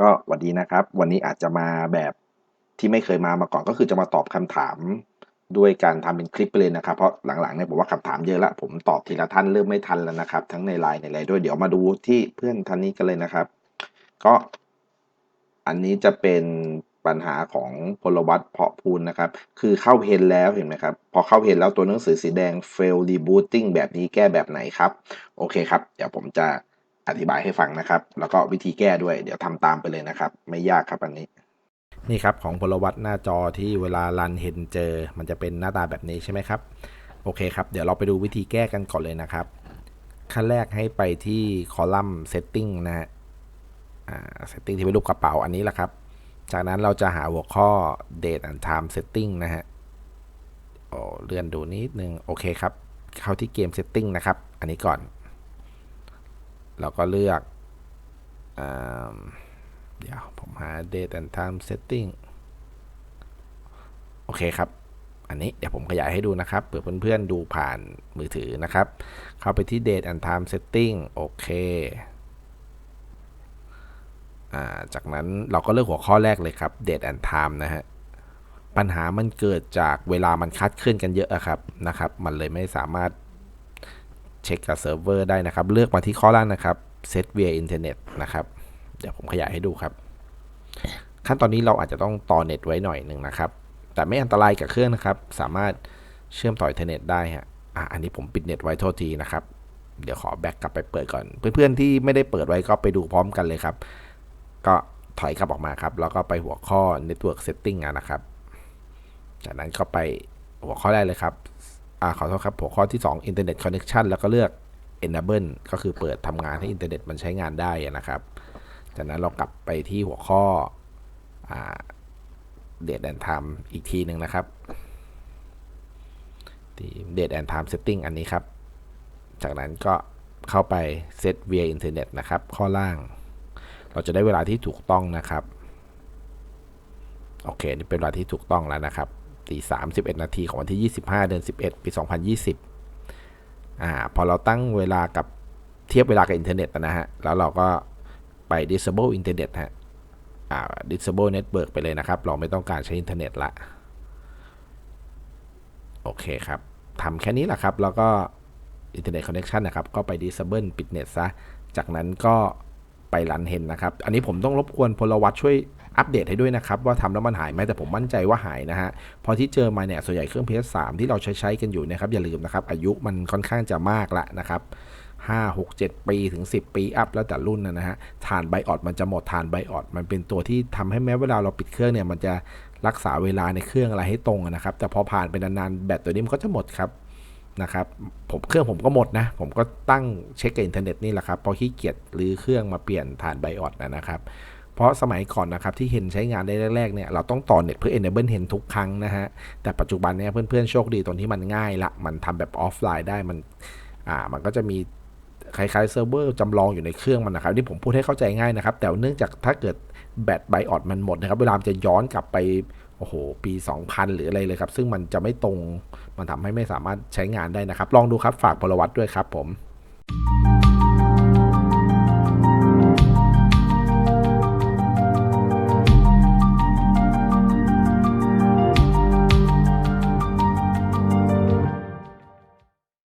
ก็วัดดีนะครับ วันนี้อาจจะมาแบบที่ไม่เคยมามาก่อนก็คือจะมาตอบคำถามด้วยการทำเป็นคลิปไปเลยนะครับ เพราะหลังๆเนี่ยผมว่าคำถามเยอะแล้วผมตอบทีละท่านเริ่มไม่ทันแล้วนะครับ ทั้งในไลน์ในอะไรด้วยเดี๋ยวมาดูที่เพื่อนท่านนี้กันเลยนะครับ ก็ อันนี้จะเป็นปัญหาของพลวัตเพาะพูนนะครับ คือเข้าเพนแล้วเห็นไหมครับ พอเข้าเพนแล้วตัวหนังสือสีแดง fail rebooting แบบนี้แก้แบบไหนครับ โอเคครับ เดี๋ยวผมจะ อธิบายให้ฟังนะครับ แล้วก็วิธีแก้ด้วย เดี๋ยวทำตามไปเลยนะครับ ไม่ยากครับอันนี้ นี่ครับของพลวัตหน้าจอที่เวลารันเห็นเจอ มันจะเป็นหน้าตาแบบนี้ใช่ไหมครับ โอเคครับ เดี๋ยวเราไปดูวิธีแก้กันก่อนเลยนะครับ ขั้นแรกให้ไปที่คอลัมน์ setting นะฮะอ่า setting ที่เป็นรูปกระเป๋าอันนี้แหละครับ จากนั้นเราจะหาหัวข้อ date and time setting นะฮะเลื่อนดูนิดนึง โอเคครับ เข้าที่เกม setting นะครับ อันนี้ก่อน เราก็เลือกอเดี๋ยวผมหา date and time setting โอเคครับ อันนี้เดี๋ยวผมขยายให้ดูนะครับ เผื่อเพื่อนๆดูผ่านมือถือนะครับ เข้าไปที่ date and time setting โอเคอาจากนั้นเราก็เลือกหัวข้อแรกเลยครับ date and time นะฮะปัญหามันเกิดจากเวลามันคลาดเคลื่อนกันเยอะอะครับนะครับ มันเลยไม่สามารถ เช็คกับเซิร์ฟเวอร์ได้นะครับ เลือกมาที่ข้อล่างนะครับ set via internet นะครับ เดี๋ยวผมขยายให้ดูครับ ขั้นตอนนี้เราอาจจะต้องต่อเน็ตไว้หน่อยหนึ่งนะครับ แต่ไม่อันตรายกับเครื่องนะครับ สามารถเชื่อมต่ออินเทอร์เน็ตได้ฮะอะอันนี้ผมปิดเน็ตไว้โทษทีนะครับ เดี๋ยวขอแบ็กกลับไปเปิดก่อน เพื่อนๆที่ไม่ได้เปิดไว้ก็ไปดูพร้อมกันเลยครับ ก็ถอยกลับออกมาครับ แล้วก็ไปหัวข้อ Network Setting นะครับ จากนั้นก็ไปหัวข้อแรกเลยครับ อ่าขอโทษครับหัวข้อที่ 2 Internet Connection แล้วก็เลือก Enable ก็คือเปิดทำงานให้อินเทอร์เน็ตมันใช้งานได้นะครับ จากนั้นเรากลับไปที่หัวข้อเดทแอนไทม์อีกทีหนึ่งนะครับที่เดทแอนไทม์เซตติ้งอันนี้ครับ จากนั้นก็เข้าไป Set via Internet นะครับ ข้อล่าง เราจะได้เวลาที่ถูกต้องนะครับ โอเค นี่เป็นเวลาที่ถูกต้องแล้วนะครับ ตี31นาทีของวันที่ 25 เดือน 11 ปี 2020 อ่า พอเราตั้งเวลากับเทียบเวลากับอินเทอร์เน็ตนะฮะ แล้วเราก็ไป disable internet ฮะ อ่า disable network ไปเลยนะครับ เราไม่ต้องการใช้อินเทอร์เน็ตละ โอเคครับ ทำแค่นี้แหละครับ แล้วก็ internet connection นะครับ ก็ไป disable ปิดเน็ตซะ จากนั้นก็ไปรันเฮนนะครับ อันนี้ผมต้องรบกวนพลวัตช่วย อัปเดตให้ด้วยนะครับว่าทำแล้วมันหายไหมแต่ผมมั่นใจว่าหายนะฮะพอที่เจอมาเนี่ยส่วนใหญ่เครื่อง PS3 ที่เราใช้ใช้กันอยู่นะครับอย่าลืมนะครับอายุมันค่อนข้างจะมากละนะครับ5 6 7 ปีถึง 10 ปีอัพแล้วแต่รุ่นนะฮะฐานไบออดมันจะหมดฐานไบออดมันเป็นตัวที่ทำให้แม้เวลาเราปิดเครื่องเนี่ยมันจะรักษาเวลาในเครื่องอะไรให้ตรงนะครับ แต่พอผ่านไปนานๆแบตตัวนี้มันก็จะหมดครับนะครับผมเครื่องผมก็หมดนะ ผมก็ตั้งเช็คกับอินเทอร์เน็ตนี่แหละครับ พอขี้เกียจหรือเครื่องมาเปลี่ยนฐานไบออดนะครับ เพราะสมัยก่อนนะครับที่เห็นใช้งานได้แรกๆเนี่ยเราต้องต่อเน็ตเพื่อ enable เห็นทุกครั้งนะฮะ แต่ปัจจุบันเนี่ยเพื่อนๆโชคดีตรงที่มันง่ายละ มันทำแบบออฟไลน์ได้มันอ่ามันก็จะมีคล้ายๆเซิร์ฟเวอร์จำลองอยู่ในเครื่องมันนะครับนี่ผมพูดให้เข้าใจง่ายนะครับ แต่เนื่องจากถ้าเกิดแบตไบออดมันหมดนะครับ เวลาจะย้อนกลับไปโอ้โห ปี 2000 หรืออะไรเลยครับ ซึ่งมันจะไม่ตรง มันทำให้ไม่สามารถใช้งานได้นะครับ ลองดูครับ ฝากพลวัตด้วยครับผม